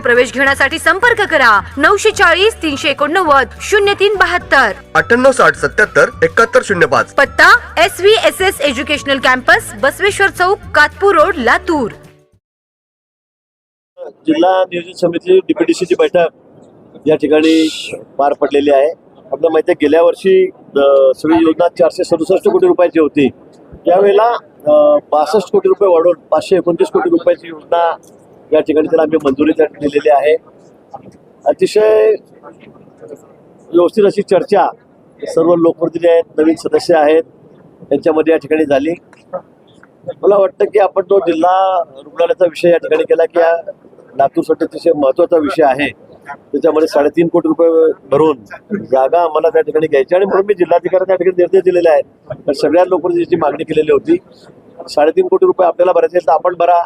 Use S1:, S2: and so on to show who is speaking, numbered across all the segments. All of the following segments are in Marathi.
S1: प्रवेश घेण्यासाठी संपर्क करा. नऊशे चाळीस तीनशे एकोणनव्वद शून्य तीन बहात्तर.
S2: अठ्ठ्याण्णव साठ सत्याहत्तर एकाहत्तर शून्य पाच.
S1: पत्ता S V S S educational campus Basaveshwar चौक कातपूर रोड लातूर.
S3: जिल्हा नियोजन समिती डीपीडीसीची बैठक या ठिकाणी पार पडलेली आहे. आपल्याला माहिती आहे गेल्या वर्षी सगळी योजना चारशे सदुसष्ट कोटी रुपयाची होती. त्यावेळेला बासष्ट कोटी रुपये वाढवून पाचशे एकोणतीस कोटी रुपयाची योजना या ठिकाणी त्याला आम्ही मंजुरी त्या दिलेली आहे. अतिशय व्यवस्थित अशी चर्चा सर्व लोकप्रतिनिधी आहेत नवीन सदस्य आहेत यांच्यामध्ये या ठिकाणी झाली. मला वाटतं की आपण तो जिल्हा रुग्णालयाचा विषय या ठिकाणी केला की हा लातूरसाठी अतिशय महत्त्वाचा विषय आहे. त्याच्यामध्ये साडेतीन कोटी रुपये भरून जागा आम्हाला त्या ठिकाणी घ्यायची आणि म्हणून मी जिल्हाधिकारी त्या ठिकाणी निर्देश दिलेले आहेत. तर सगळ्या लोकांची मागणी केलेली होती. साडेतीन कोटी रुपये आपल्याला भरायचे तर आपण भरा.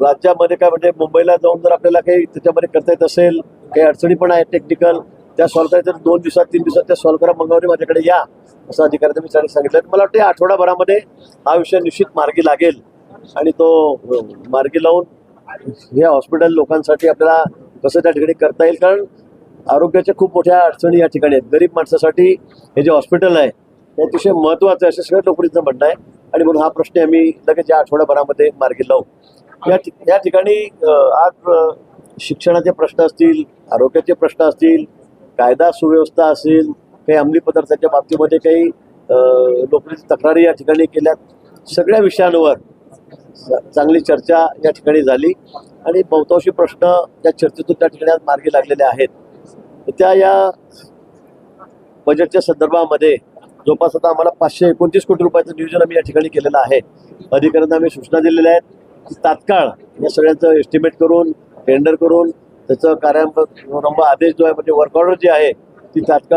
S3: राज्यामध्ये काय म्हणजे मुंबईला जाऊन जर आपल्याला काही त्याच्यामध्ये करता येत असेल काही अडचणी पण आहेत टेक्निकल त्या सॉल्व्ह करायच्या तर दोन दिवसात तीन दिवसात त्या सॉल्व्ह करा मंगळवारी माझ्याकडे या असं अधिकाऱ्यांनी मी सांगितलं. मला वाटतं आठवडाभरामध्ये हा विषय निश्चित मार्गी लागेल. आणि तो मार्गी लावून हे हॉस्पिटल लोकांसाठी आपल्याला कसं त्या ठिकाणी करता येईल? कारण आरोग्याच्या खूप मोठ्या अडचणी या ठिकाणी आहेत. गरीब माणसासाठी हे जे हॉस्पिटल आहे ते अतिशय महत्त्वाचं आहे असं सगळ्या लोकांचं म्हणणं आहे. आणि म्हणून हा प्रश्न आम्ही लगेच या आठवड्याभरामध्ये मार्गी लावू. या ठिक- या ठिकाणी आज शिक्षणाचे प्रश्न असतील आरोग्याचे प्रश्न असतील कायदा सुव्यवस्था असेल काही अंमली पदार्थाच्या बाबतीमध्ये काही नोकरीची लोकांची तक्रारी या ठिकाणी केल्यात. सगळ्या विषयांवर चांगली चर्चा या ठिकाणी झाली आणि बहुतांशी प्रश्न या चर्चेतून त्या ठिकाणी आज मार्गी लागलेले आहेत. त्या या बजेटच्या संदर्भामध्ये जवळपास आता आम्हाला पाचशे एकोणतीस कोटी रुपयाचं नियोजन आम्ही या ठिकाणी केलेलं आहे. अधिकाऱ्यांना आम्ही सूचना दिलेल्या आहेत. तात्काळ या सगळ्यांचं एस्टिमेट करून टेंडर करून त्याचं कार्यान्वयन आदेश जो आहे म्हणजे वर्क ऑर्डर जी आहे ती तात्काळ